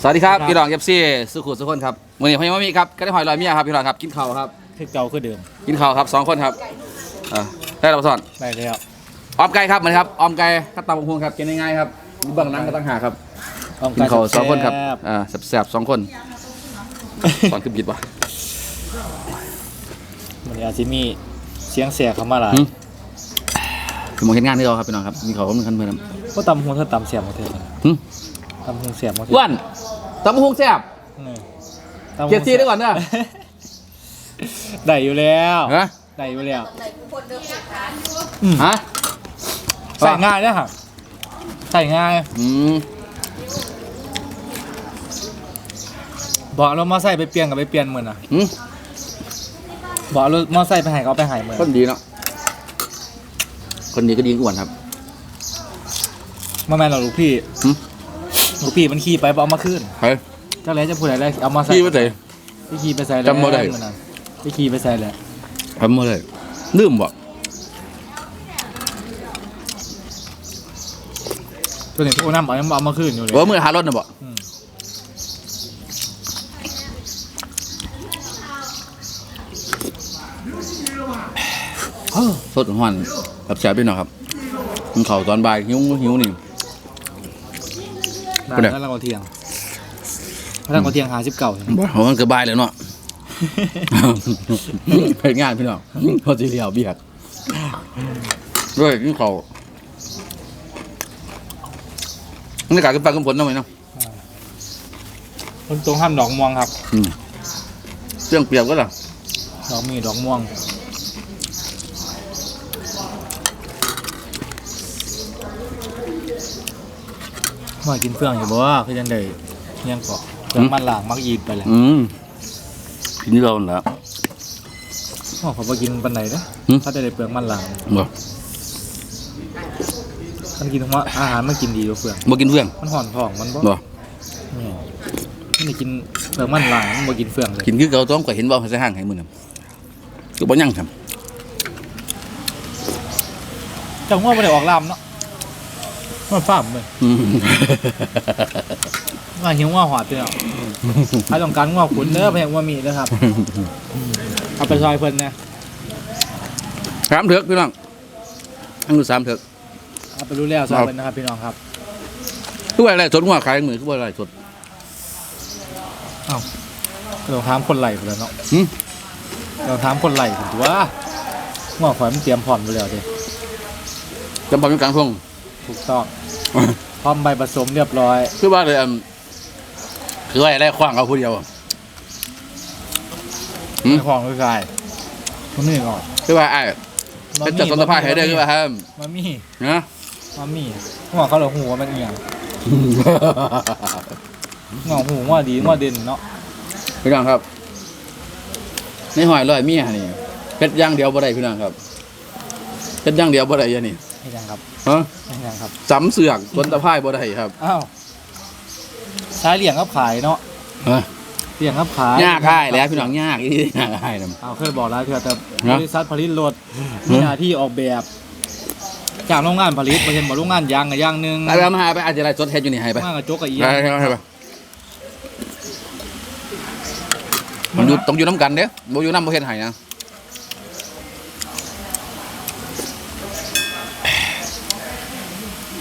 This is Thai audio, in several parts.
สวัสดีครับครับพี่รองเอฟซีสุขุมสุขคนครับวันนี้พอยมามีครับก็ได้หอยลอยเมียครับพี่รองครับกินข้าวครับคือเก่าคือเดิมกินข้าวครับสองคนครับเออได้รับสอนได้แล้วออมไก่ครับเหมือนครับออมไก่ข้าวตำบักหุ่งครับกินง่ายๆครับเบื้องหลังก็ตั้งหากครับต้องกินข้าวสองคนครับแซ่บอ่าแซ่บๆสองคนสอนคือบิดวะมันอาจจะมีเสียงเสียเข้ามาหลายหืมคือมองเห็นงานที่เราครับพี่น้องครับมีข้าวมันคันเพื่อนครับก็ตำหูถ้าตำเสียบมาเถอะหึ ตำหูเสียบมาเถอ้วนตำบักหุ่งแซ่บนี่ตำหูเกียรติซีได้ก่อนเด้อได้อยู่แล้ว ฮะได้อยู่แล้วฮะใส่ง่ายนะฮะใส่ง่าย อืมบอกเรามาใส่ไปเปลี่ยนกับไปเปลี่ยนเหมือนอะหืมบอกเรามาใส่ไปใหายก็เอาไปใหายเหมือนคนดีเนาะคนดีก็ดีกว่าอ้วนครับ มาแม่นเราลูกพี่ หึ ลูกพี่มันขี่ไปบ่เอามาขึ้นเฮ้ยเจ้าแล้วจะพูดอะไรได้เอามาใส่พี่ว่าไง ไปขี่ไปใส่แล้วจำบ่ได้มื้อนั้นไปขี่ไปใส่แล้วทำมาเลยลืมบ่ตัวนี้ตัวน้ำเอายังบ่เอามาขึ้นอยู่เลย ว่ามือหารถนะบ่อืมสดหวานแบบแซ่บด้วยเนาะครับมันเข่าตอนบ่ายหิวหิวนี่ ได้เป็นไงแล้วเราก็เที่ยงแล้วเราก็เที่ยงหาสิบเก่าบ่เพราะมันก็บ่ายเลยเนาะ เป็นงานพี่น้องพอสิเลียวเบียดด้วยกินข้าวนี่กากินปลากระพนต้องไหมเนาะคนตรงห้ามดอกม่วงครับอืมเครื่องเปรียบก็ล่ะดอกมีดอกม่วง มากินเฟื่องอยู่บ่ว่าคือจังไดยังเกาะเฟื่องมันหลางมักอีดไปแหละอืมกินที่เราแหล้วอ๋อเขาบ่กินปันไหนนะหืมเขาจะได้เปลืองมันหลางบ่มันกินว่าอาหารมันกินดีกว่าเฟื่องบ่กินเฟื่องมันห่อนท้องมันบ่บ่แม่มันได้กินเปลืองมันหลางมันบ่กินเฟื่องเลยกินคือเก่าต้องก็เห็นบ่ใส่ห้างให้มื้อนั้นก็บ่ยังครับ จังว่าบ่ได้ออกลำเนาะ มันฟ้ามเลยอืมว่าหิวว่าหอดเนาะถ้าต้องการว่าขุนเด้อพะยังว่ามีเด้อครับ เอาไปซอยเพิ่นนะสามเถือกพี่น้องอันนี้สามเถือกเอาไปรู้แล้วซอยเพิ่นนะครับพี่น้องครับคือว่าอะไรสดหัวขายมือคือว่าอะไรสดเราถามคนไหลพุ่นแหล้วเนาะหืมเราถามคนไหลพุ่นตัวว่าข่อยมันเตรียมพร้อมไว้แล้วเด้จำปาอยู่กลางทง ถูกต้อง พร้อมใบผสมเรียบร้อย คือว่าเลยอันคือว่าอะไรขว้างเอาผู้เดียวอะหืมในของคือไกายมันนี่ก่อนคือว่าไอ้เป็นจัดสนตภาพให้ได้คือว่าครับมามีนะมามีหัวเขาเลยหัวมันเอียงงอหูว่าดีว่าเด่นเนาะพี่น้องครับ ในหอยลอยเมียนี่เป็ดย่างเดียวบ่ได้พี่น้องครับเป็ดย่างเดียวบ่ได้อยาง นี่ให้ยังครับฮะให้ยังครับสำเสือกสนตภาพบ่ได้ครับอ้าวใช้เหลี่ยงกับขายเนาะฮะเหลี่ยงกับขายยากค่ายแล้วพี่น้องยากอียากค่ายนำเอาเคยบอกแล้วเถอะแต่เนอะบริษัทผลิตรถมีหน้าที่ออกแบบ จากโรงงานผลิตไปเห็นบอกโรงงานยางกับยางหนึ่งไปไปมาหาไปอาจจะไรสดเฮ็ดอยู่นี่ให้ไปโรงงานกระจกกับอีไปไปไปไปมันอยู่ต้องอยู่น้ำกันเด้บ่อยู่น้ำบ่เฮ็ดให้นะ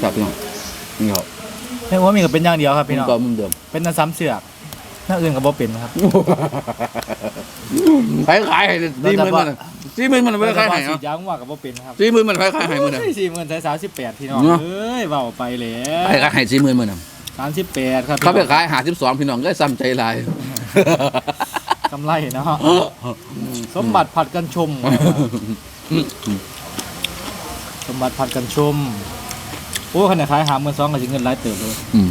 ครับพี่น้องนี่ครับไม่ว่ามีกับเป็นอย่างเดียวครับพี่น้อง ก็มุมเดิมเป็นน้ำซ้ำเสือกหน้าอื่นกับบ่เป็นครับไปขายให้สี่หมื่นมันสี่หมื่นมันไปขายให้สีเนาะยางว่ากับบ่เป็นครับสี่หมื่นมันไปขายให้มื้อนึงสี่หมื่นใช้สามสิบแปดพี่น้องเนอะ เอ้ยเบาไปแล้ไปวขายให้สี่หมื่นมื้อนึงสามสิบแปดครับเขาไปขายหาสิบสองพี่น้องก็ซ้ำใจหลายกำไรเนาะสมบัติผัดกันชม สมบัติผัดกันชม โอ้ขนาดขายหาเงินสองกับเงินหลายเติบเลยอืม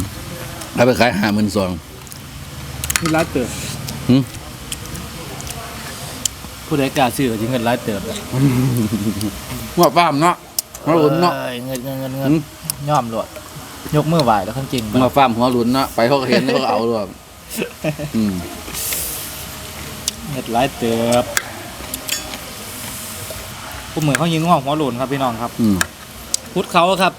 เขาไปขายหาหมื่นสองเงินหลายเติบหืมผู้ใดกล้าซื้อกับเงินหลายเติบเลยว่าป้ามเนาะหัวหลุนเนาะอ้ยเงินเงินเงินเงินหืมย่อมหลวดยกมือไหวแล้วข้างจริงมาฟาร์มหัวหลุนเนาะไปเขาก็เห็นเขาก็เอาด้วยอืมเงินหลายเติบผู้เหมือนเขายิงงอกหัวโหลุนครับพี่น้องครับอืมคุดเขาครับ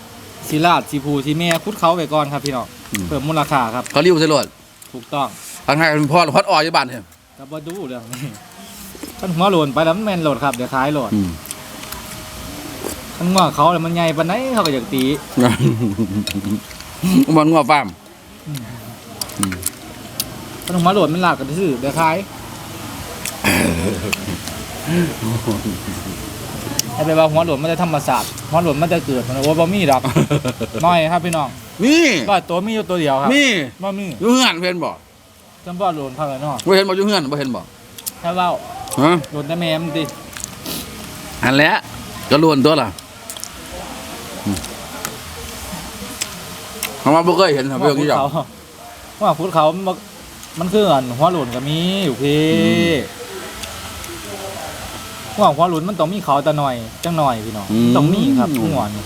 สีลาดสีภูสีแม่คุดเขาไปก่อนครับพี่น้องอืมเพิ่มมูลค่าครับเขาริ้วใส่รถถูกต้องทางไทยเป็นพ่อพอดออยอยู่บ้านเนี่ยกับบดูเรื่องนี้มันหัวโหลนไปแล้วมันแมนโหลดครับเดี๋ยวขายโหลดอืมมันง่วงเขาแล้วมันใหญ่ปานไหนเขาก็อยากตีมันงัวฟาร์มมันหัวโหลนมันหลากกันซื่อเดี๋ยวขาย ให้ไปว่าหัวโหลนมันจะธรรมศาสตร์หัวโหลนมันจะเกิดมันโอ้บ่มีดอก น้อยครับพี่น้องนี่ร้อยตัวมีอยู่ตัวเดียวครับนี่บ่มีอยู่เฮือนเพิ่นบ่จำบ่โหลนพักเลยเนาะบ่เห็นบ่อยู่เฮือนบ่เห็นบ่ถ้าเว้าฮะโหลนแต่แม่มันติอันแหละก็ล้วนตัวล่ะอืมเพราะว่าบ่เคยเห็นครับเรื่องนี้หรอกว่าพุทธเขามันบ่มันคืออันหัวโหลนก็มีอยู่พี่ ว่าหัวโหลนมันต้องมีเขาแต่หน่อยจังหน่อยพี่น้องมันต้องมีครับหัวนี่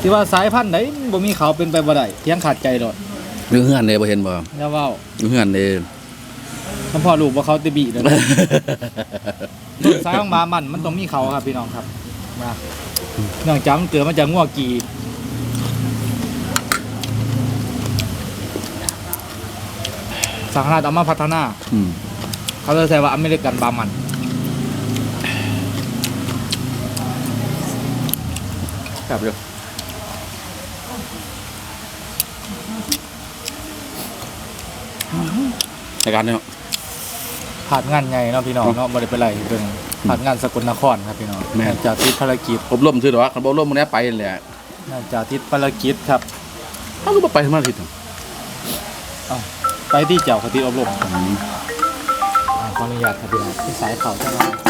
ที่ว่าสายพันธุ์ไหนบ่มีเขาเป็นไปบ่ได้เพียงขาดใจโดดอยู่เฮือนเด้บ่เห็นบ่อย่าเว้าอยู่เฮือนเด้ถ้าพ่อลูกว่าเขาตะบีเลยต้นสายของหมามันมันต้องมีเขาครับพี่น้องครับมาเนื่องจากมันเกิดมาจากงัวกีสาธารณเอามาพัฒนา อืมเขาเลยใช้ว่าอเมริกันบามัน ครับเด้อในการเนี่ยผ่านงานไงเนาะพี่น้องเนาะบ่ได้เป็นไรเป็นผ่านงานสกลนครครับพี่น้องแม่นเนื่องจากติดภารกิจอบรมชื่อดอกคันบ่อบรมมื้อนี้ไปนั่นแหละเนื่องจากติดภารกิจครับเฮาก็บ่ไปทำงานอาทิตย์หนึ่งไปที่เจ้าคติอบรมอืมอ่าขออนุญาตครับพี่น้องที่สายเขาเจ้า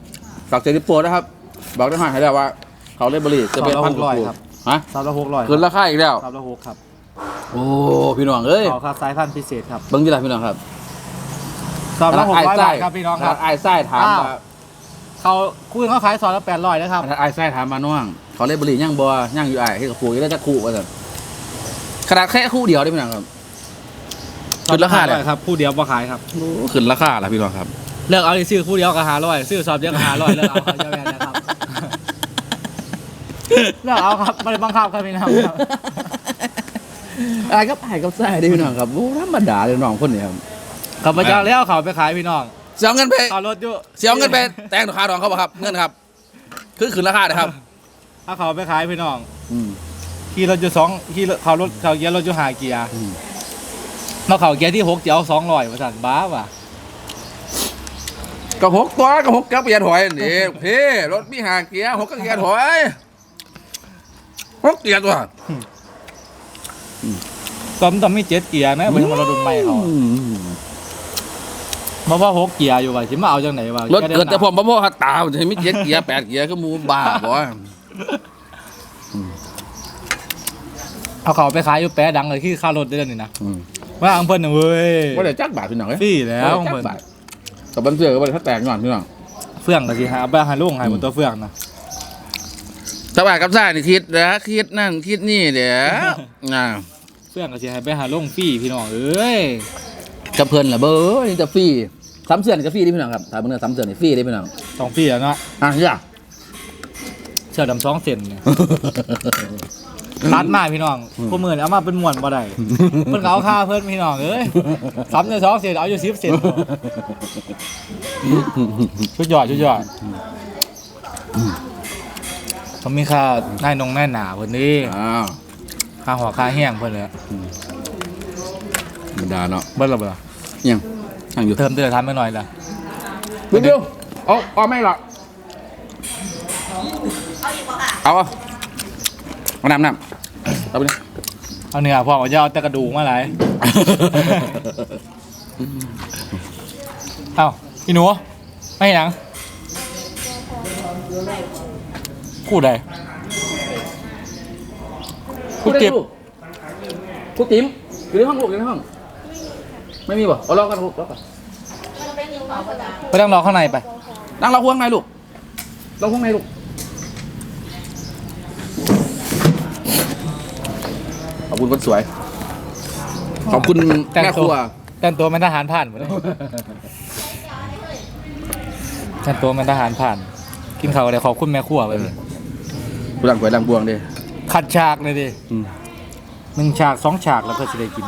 ฝากเจนิโปรนะครับ บอกได้หอยให้แล้วว่า เขาเลเบอรี่จะเป็นสองพันร้อยกครัว่าบฮะสามละหกร้อยขึ้นราคาอีกแล้ว สามละหกครับ โอ้พี่น้องเอ้ยเขาครับสายพันธุ์พิเศษครับเบิ้งยี่ไรพี่น้องครับสามละหกร้อยไส้บาทครับพี่น้องครับไอ้ไส้ถามอ้าวว่าเขาคุยเขาขายซอยละแปดร้อยนะครับไอ้ไส้ถามมาน้องเขาเลเบอรี่ย่างบัวย่างอยู่ไอ้ให้กับครูยี่ได้จะคู่ว่าสั่นขนาดแค่คู่เดียวได้พี่น้องครับขึ้นราคาเลยครับ คู่เดียวบ่ขายครับโอ้ขึ้นราคาละพี่น้องครับ เลือกเอาที่ซื้อคู่เดียวก็หาร้อยซื้อซอบเดียวก็หาร้อยเลือกเอาครับเจ้าแม่นะครับ เลือกเอาครับไม่ได้บังคับครับพี่น้องครับไอ้กับไอ้กับไส้ได้พี่น้องครับโอ้ธรรมดาเลยน้องคนนี้ครับข้าพเจ้าแล้วเขาไปขายพี่น้องเสียเงินไปเขารถอยู่เสียเงินไปแต่งราคาดองเขาบ่ครับ เงินครับ คือขึ้นราคาเลยครับ ถ้าเขาไปขายพี่น้องอืมขี่รถอยู่สองขี่รถเขารถเขาเกียร์รถอยู่หาเกียร์อืมมาเขาเกียร์ที่หกเจียวสองร้อยประสันบ้าว่ะ ก็หกตัวก็หกกับเกียร์ถอยนี่เพ่รถมีหาเกียร์หกกับเกียร์ถอยหกเกียร์ตัวตอนต้องมีเจ็ดเกียร์นะเป็นมารถรุ่นใหม่เขาอืมเพราะว่าหกเกียร์อยู่ว่ะสิมาเอาจากไหนวะรถเกิดแต่ผมบ่พ่อตามันจะมีเจ็ดเกียร์แปดเกียร์ก็หมูบ้าบ่เอาเขาไปขายอยู่แปะดังเลยที่ค่ารถได้เลยนี่นะอืมว่าอังเพิ่นน่ะเว้ยว่าได้จักบาทพี่น้องเอ้ยฟรีแล้วอังจักเพิ่น บาทกับบันเสือก็บ่ได้ถ้าแตกก่อนพี่น้องเฟื่องก็สิหาไปหาลุงให้บนตัวเฟื่องนะสบายกับซ่านี่คิดนะคิดนั่นคิดนี่เดี๋ยวอ่าเฟื่องก็สิให้ไปหาลุงฟรีพี่น้องเอ้ยกับเพิ่นล่ะเบ้อนี่จะฟรีซ้ำเสือนี่ก็ฟรีเด้พี่น้องครับถ้าเบิ่งเนื้อซ้ำเสือนี่ฟรีเด้พี่น้องต้องฟรีแล้วเนาะอะเฮียเสื้อดำสองเซนเนี่ย ตัดมาพี่น้องพวกมือนี่เอามาเป็นม้วนบ่ได้เพิ่นก็เอาค่าเพิ่นพี่น้องเอ้ยซ้ำในสองเซนเอาอยู่10เซนชุดยอดชุดยอดเขามีค่าหน้านงหน้าหนาเพิ่นนี่อ้าวค่าหัวค่าแห้งเพิ่นเลยธรรมดาเนาะเบิ่ล่ะบ่ล่ะยังยังอยู่เติมเตือนทำไปหน่อยล่ะเดี๋ยวเดี๋ยวเอาเอาไม่หรอกเอาเอา เอาน้ำน้ำเอาไปนะเอาเนื้อพอเอาจะเอาแต่กระดูกมาหลายเอ้าพี่หนูไม่หยังพูดใดพูดเก็บคุกติ๋มอยู่ในห้องลูกอยู่ในห้อง ไม่มีบ่เอาลองกันลูกลองกันไปนั่งรอข้างในไปนั่งรอห่วงในลูกรอห่วงในลูกขอบ คุณคนสวย ขอบคุณแม่ครัว แต่งตัวเป็นทหารผ่านหมดเลยแต่งตัวเป็นทหารผ่าน กินข้าวอะไรขอบคุณแม่ครัวไปเลยผู้หลังหวยหลังบวงดิขัดฉากเลยดิหนึ่งฉากสองฉากแล้วก็จะได้กิน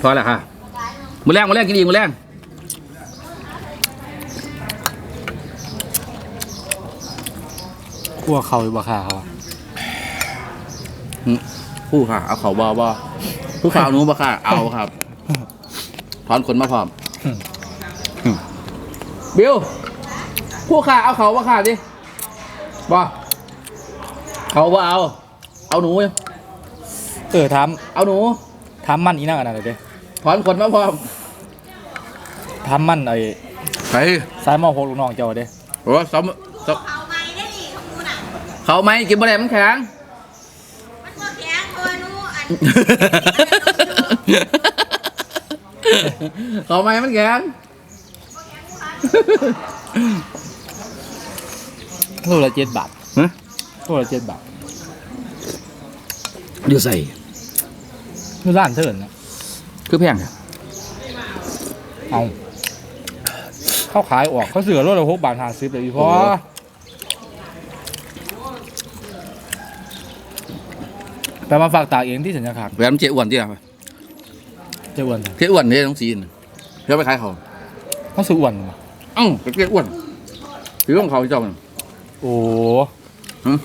พอแล้วค่ะมือแรงมือแรงกินดีมือแรงคั่วเขาอยู่บ่ค่ะเขาอะ ผู้ค่ะ เอาเขาบอบอผู้ข่าวหนูบ่ค่ะ เอาครับถอนขนมาพร้อมบิวผู้ค่ะเอาเขาบ่ค่ะดิบอเขาบ่เอา เอาหนูเออถามเอาหนูถามมันอีนั่งอันนั้นเลยเด้ถอนขนมาพร้อมถามมันไอ้ไปสายหมอหกลูกน้องเจ้าเด้โอ้สมสมเอาไม้ได้ดิของกูน่ะเขาไหมกินบะแดมันแข็งมันก็แข็งตัว นู้อันเขาไหมมันแข็งลูกละเจ็ดบาทฮะลูกละเจ็ดบาทเดี๋ยวใส่นี่ร้านเถินนะคือแพงเนี่ยเอา เขาขายออกเขาเสือรถละหกบาทห้าสิบเลยอีพอ แต่มาฝากตากเองที่สัญญาขาดแหวนมันเจ๊อ้วนที่ไหนเจ้าอ้วนเจ๊อ้วนเนี่ยต้องซีนเพื่อไปขายเขาเขาซื้ออ้วนมาเอ้าเป็นเจ๊อ้วนถือของเขาที่เจ้ามันโอ้หืม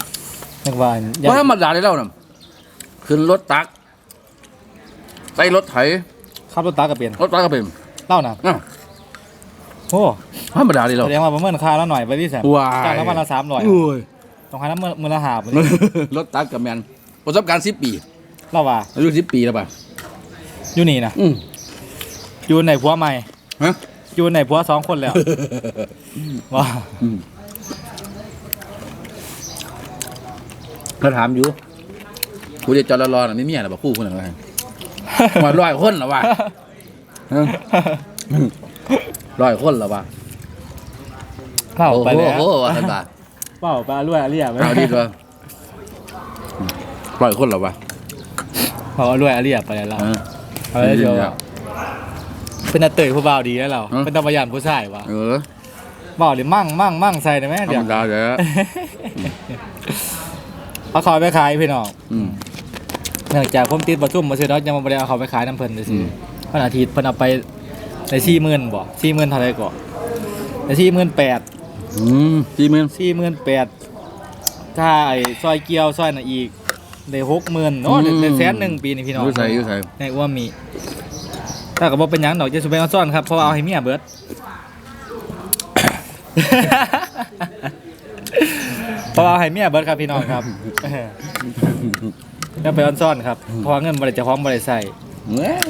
นักวานเพราะธรรมดาได้แล้วน่ะขึ้นรถตักใส่รถไถขับรถตากระเปลี่ยนรถตักก็เป็นเล่านะอ้าวโอ้ธรรมดาได้แล้วแสดงว่าประเมินค่าแล้วหน่อยไปที่แสนว้ายจ้างแล้ววันละสามร้อยโอ้ยต้องให้น้ำมือมือละหาบรถตักกับแมน ประสบการณ์สิบปีเล่าว่าอายุสิบปีแล้วป่ะอยู่นี่นะอืมอยู่ในผัวใหม่ฮะอยู่ในผัวสองคนแล้วว่าอืมเขาถามอยู่กูจะจอดรอๆน่ะไม่มีอะไรบอกคู่คนหนึ่งว่ามาร้อยคนแล้วว่ะฮะร้อยคนแล้วว่ะเล่าไปแล้วโอ้โหว่าท่านตาเปล่าไปรวยอาเรียไปเอาดีด้วย ร้อยคนแล้วว่ะเปล่ารวยอาเรียไปแล้วเราเออเอาแล้วเดี๋ยวเป็นอาเตยผู้บ่าวดีแล้วเราฮะเป็นตำรวจผู้ชายวะเออบ่าวหรือมั่งมั่งมั่งใส่ได้ไหมธรเดี๋ยรวมดาเลยอะเอาเขาไปขายพี่น้องอืม เนื่องจากผมติดประชุมมาซื้อแล้วยังมาบริเอาเขาไปขายน้ำเพลินเลยสิอืม วันอาทิตย์เพิ่นเอาไปในสี่หมื่นบ่สี่หมื่นเท่าไรก่อนในสี่หมื่นแปด อืมสี่หมื่นสี่หมื่นแปดถ้าไอ้ซอยเกียวซอยน่ะอีก ได้หกหมื่นเนาะได้แสนหนึ่งปีนี่พี่น้องอยูใส่อยูใส่ในอ้ว่ามี ถ้ากับว่าเป็นหยังดอกจะสุไปเอาซ่อนครับเพราะว่าเอาให้เมียเบิด เพราะว่าเอาให้เมียเบิดครับพี่น้องครับ แล้วไปออนซ่อนครับเพราะว่าเงินบริจาคของบริใส่เอ้ย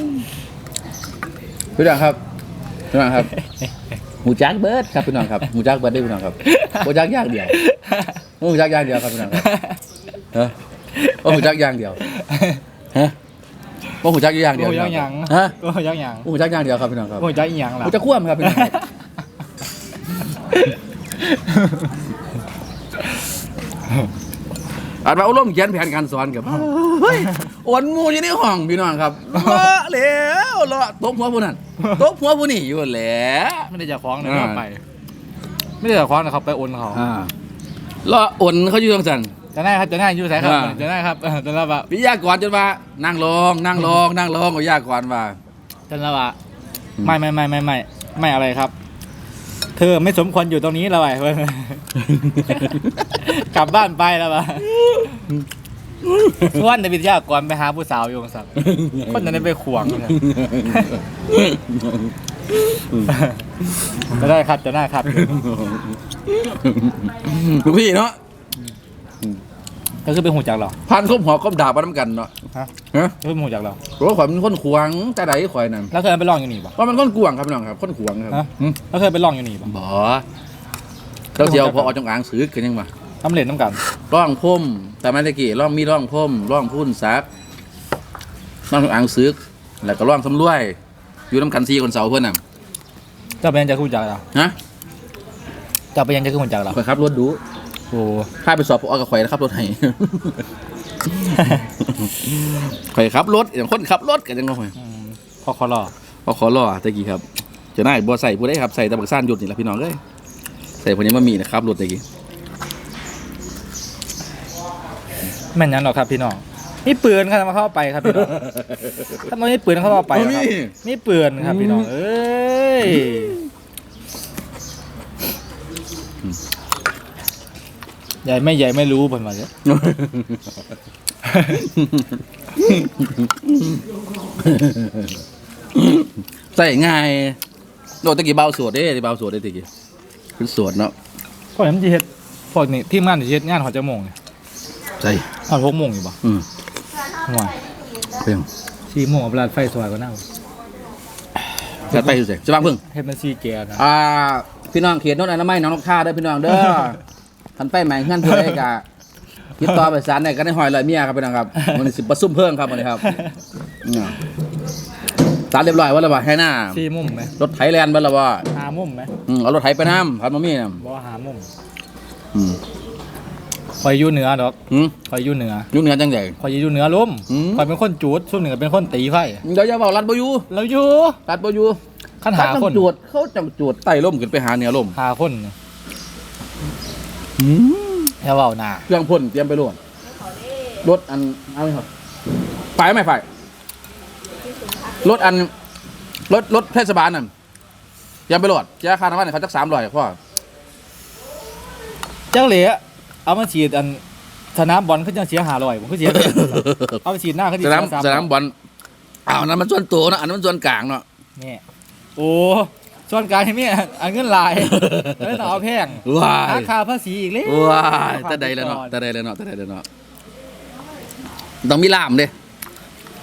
พี่น้องครับพี่น้องครับหมูจักเบิร์ดครับพี่น้องครับหมูจักเบิร์ดได้พี่น้องครับหมูจักอย่างเดียวหมูจักอย่างเดียวครับพี่น้องครับเออ ว่าหมูจักอย่างเดียวฮะว่าหมูจักอย่างเดียวโอ้ยยังหยังฮะโอ้ยยังหยังหมูจักอย่างเดียวครับพี่น้องครับโอ้ยยังอีหยังหล่ะมูจักคว่ำครับพี่น้องครับอาจมาอบรมเขียนแผนการสอนกับเฮ้ยโอนหมูอยู่ในห้องพี่น้องครับเลาะแล้วเลาะตบหัวผู้นั้นตบหัวผู้นี่อยู่แล้วไม่ได้จะคล้องเลยอ่าเอาไป ไม่ได้จะคล้องนะครับไปโอนเขาอ่าเลาะโอนเขาอยู่ตรงสัน จะได้ครับจะได้อยู่สายครับอ่า จะได้ครับเออจะรับว่าวิทยากรจนว่านั่งลงนั่งลงนั่งลงวิทยากรว่า จะรับว่าอืม ไม่ไม่ไม่ไม่ไม่ไม่อะไรครับ เธอไม่สมควรอยู่ตรงนี้แล้วไปกลับบ้านไปแล้วปะส่วนในวิทยากรไปหาผู้สาวอยู่สัตว์คนนั้นได้ไปขวางเลยจะได้ครับจะได้ครับ ลูกพี่เนาะ ก็คือเป็นหูจักเหรอพันคบหอคบดาบมาน้ำกันเนาะฮะฮะเพิ่มหูจากเราโอ้ข่อยมันคนขวางแต่ใดข่อยนั่นแล้วเคยไปลองอยู่นี่ปะว่ามันคนกวางครับพี่น้องครับคนขวางครับฮะหึแล้วเคยไปลองอยู่นี่ปะบ่เจ้าเสียวพอเอาจงอางซื้อกันยังมาทำเหรียญน้ำกันร่องพุ่มแต่ไม่ตะกี้ร่องมีร่องพุ่มร่องพุ่นซักร่องจงอางซื้อแล้วก็ร่องสำรวย อยู่น้ำกันซีคนเสาเพื่อนน่ะเจ้าไปยังจะคุณจากเราฮะเจ้าไปยังจะคุณจากเราข่อยขับรถดูโอ้ข้าไปสอบพอกับข่อยนะครับรถไห้ ข่อยขับรถอย่างคนขับรถกันยังไงข่อยอืมพอคอรอพอขอรอตะกี้ครับจะได้บัวใส่ผู้ได้ครับใส่ตะบักซ่านหยุดนี่แหละพี่น้องเอ้ยใส่พวกนี้มามีนะครับรถตะกี้แม่นยังหรอกครับพี่น้องนี่ปืนครับมาเข้าไปครับพี่น้องถ้ามันไม่ปืนเข้าไปครับนี่ปืนครับพี่น้องเอ้ย ใหญ่ไม่ใหญ่ไม่รู้ผลมาเลยใส่ง่ายโดนตะกี้เบาสวดเด้เบาสวดเด้ตะกี้เป็นสวดเนาะพอเห็นมันจะเฮ็ดพวกนี้ทีมงานจะเฮ็ดงานเขาจะโมงเนี่ยใส่ตอนหกโมงอยู่ปะอืมห่วยเพียงสี่โมงเอาเวลาไฟสว่างก็น่าจัดไปอยู่สิจะบ้างเพิ่งเฮ็ดมันซีแกนะอ่าพี่น้องเขียนโน้ตอนามัยน้องนกท่าเด้อพี่น้องเด้อ ทันไปใหม่เงื่อนเพื่อให้กะติดต่อไปสารในกันได้หอยลอยเมียครับพี่น้องครับมันสิประซุ่มเพิ่งครับวันนี้ครับเนี่ยสารเรียบร้อยว่าแล้วว่าให้หน้าสี่มุมไหมรถไถแลนด์บ่แล้วว่าหามุมไหมอืมเอารถไถไปน้ำพันมามีน้บ่หามุมำอืมคอยอยู่เหนือดอกอืมคอยอยู่เหนือยุ่งเหนือจังใหญ่คอยอยู่เหนือลมอืม คอยเป็นคนจูดซุ่มเหนือเป็นคนตีไฟเดี๋ยวอย่าบอกรัดบ่อยู่แล้วอยู่รัดบ่อยู่ขั้นหาเขาคต้อนงจวดเขาจังจวดไต่ล่มขึ้นไปหาเหนือล่มหาคน อย่าเว้าหน้าเครื่องพ่นเตรียมไปโหลดรถอันเอาไหมครับไฟไหมไฟรถอันรถรถเทศบาลนั่นเตรียมไปโหลดเจ้าค่าน้ำมันเขาจักสามร้อยพ่อจังเหลยเอามาฉีดอันสนามบอลเขาจะเสียหาลอยผมก็เสียเอาไปฉีดหน้าเขาจะสเสีนามยสามสนามบอลอ้าวอันนั้นมันส่วนตัวเนอะอันนั้นมันส่วนกลางเนาะนี่โอ้ ส่วนกลารให้เมียอันเงินลายแล้วต้องเอาแพงว้ารายคาภาษีอีกเลยว้ายแต่ใดแล้วเนาะแต่ใดแล้วเนาะแต่ใดแล้วเนาะต้องมีล่ามเด้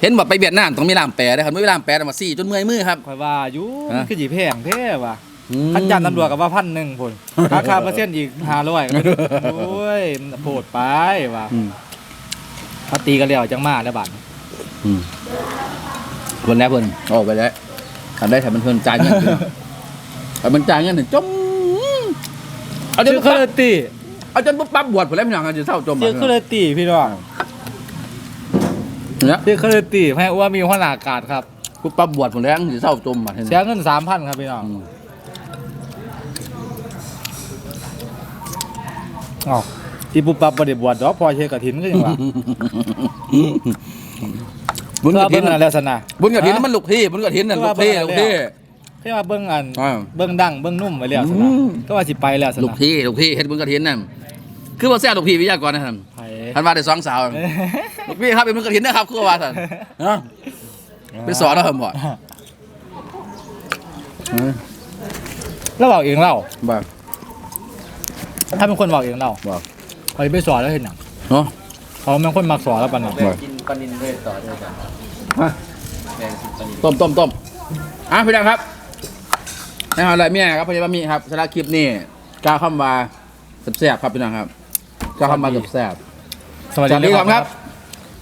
เห็นบอกไปเวียดนามต้องมีล่ามแปลได้ครับไม่มีล่ามแปลแต่มาสี่จนเมื่อยมือครับ คอยว่าอยู่ฮะคือจีแพงแท้ว่ะอืมขันจันตำรวจกับว่าพันหนึ่งพุ่นราคาเปอร์เซ็นต์อีกห้าร้อยโอ้ยมันโผดไปว่ะอืมเขาตีกันแล้วจังมาแล้วบัดอืมคนแรกเพิ่นออกไปแล้วทำได้แต่มันเพิ่นจ่ายเงินพี่น้อง แต่มันจ่ายเงินถึงจมเอาจนชื่อปุ๊บเคอปั๊บร์ตี้เอาจนปุ๊บปั๊บบวชผมแล้วพี่น้องกันจะเศร้าจมชื่อเคอร์ตี้พี่น้องเนี่ยชื่อเคอร์ตี้ให้ว่ามีหัวหน้าอากาศครับปุ๊บปั๊บบวชผมแล้วจะเศร้าจมมาเสียเงินสามพันครับพี่น้องอืมอ๋อที่ปุ๊บปั๊บบริบวชดอกพอเชยกระถินก็ยังว่าบุญเพื่กอระถิเบิ้นงอะไรลักษณะบุญกระถินนั่นมันลูกพี่บุญกระถินนั่นลูกพี่ลูกพี่ เพื่อมาเบิ้งอันอ่าเบิ้งดังเบิ้งนุ่มไว้แล้วสอืนะมก็ว่าสิไปแล้วสลูกนะพี่ลูกพี่เฮ็ดบุญกระถินนั่นคือว่าแซ่ลูกพี่วิทยากรนะครับไผท่านว่าได้สองสาวลูกพี่ครับเป็นบุญกระถินนะครับคือว่าท่านเนาะไปสอนเราผมบ่แล้วบอกเองเล่าบ่ถ้าเป็นคนบอกเองเล่าบ่เขาไปสอนแล้วเห็นหยังเนาะ เขาเป็นคนมักสอนแล้วปันน่ะบ่ต้มต้มต้มอะพี่ดังครับ นี่ครับอะไรเมียครับพยาบาลมีครับสาระคลิปนี่กล้าวเข้ามาแซ่บๆครับพี่น้องครับกล้าวเข้ามาแซ่บสวัสสวัสดีดีครับ ครับ